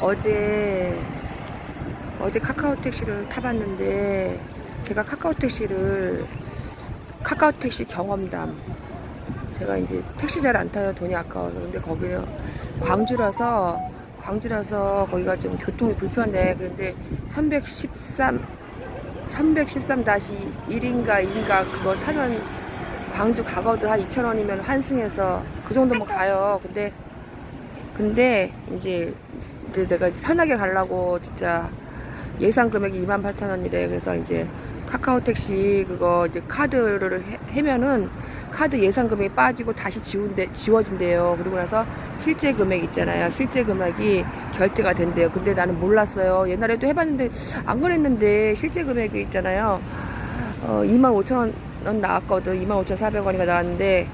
어제 어제 카카오 택시를 타봤는데 제가 카카오 택시를 카카오 택시 경험담. 제가 이제 택시 잘 안 타요 돈이 아까워서 근데 거기는 광주라서 광주라서 거기가 좀 교통이 불편해. 근데 1113 1113-1인가 2인가 그거 타면 광주 가거든. 한 2,000원이면 환승해서 그 정도면 가요. 근데 근데 이제 이제 내가 편하게 가려고 진짜 예상 금액이 28,000원이래. 그래서 이제 카카오 택시 그거 이제 카드를 해, 해면은 카드 예상 금액이 빠지고 다시 지운대, 지워진대요. 그리고 나서 실제 금액 있잖아요. 실제 금액이 결제가 된대요. 근데 나는 몰랐어요. 옛날에도 해봤는데 안 그랬는데 실제 금액이 있잖아요. 어, 25,000원 나왔거든. 25,400원이가 나왔는데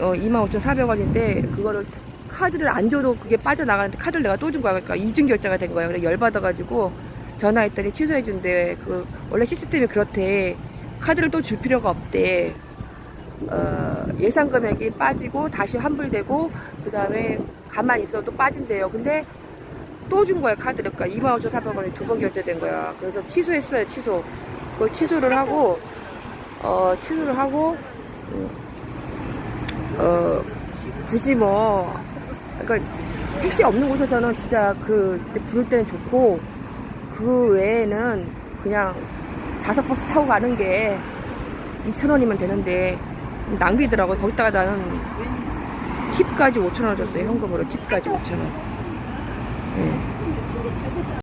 어, 25,400원인데 그거를 카드를 안 줘도 그게 빠져나가는데 카드를 내가 또 준 거야. 그러니까 이중 결제가 된 거야. 그래 열받아가지고 전화했더니 취소해준대. 그 원래 시스템이 그렇대. 카드를 또 줄 필요가 없대. 어, 예상 금액이 빠지고 다시 환불되고 그 다음에 가만히 있어도 빠진대요. 근데 또 준 거야 카드를. 그러니까 25,400원이 두 번 결제된 거야. 그래서 취소했어요. 취소. 그걸 취소를 하고 어, 취소를 하고 음, 어, 굳이 뭐 그러니까 택시 없는 곳에서는 진짜 그 부를 때는 좋고 그 외에는 그냥 좌석 버스 타고 가는 게 2,000원이면 되는데 낭비더라고요. 거기다가 나는 팁까지 5,000원 줬어요. 현금으로 팁까지 5,000원.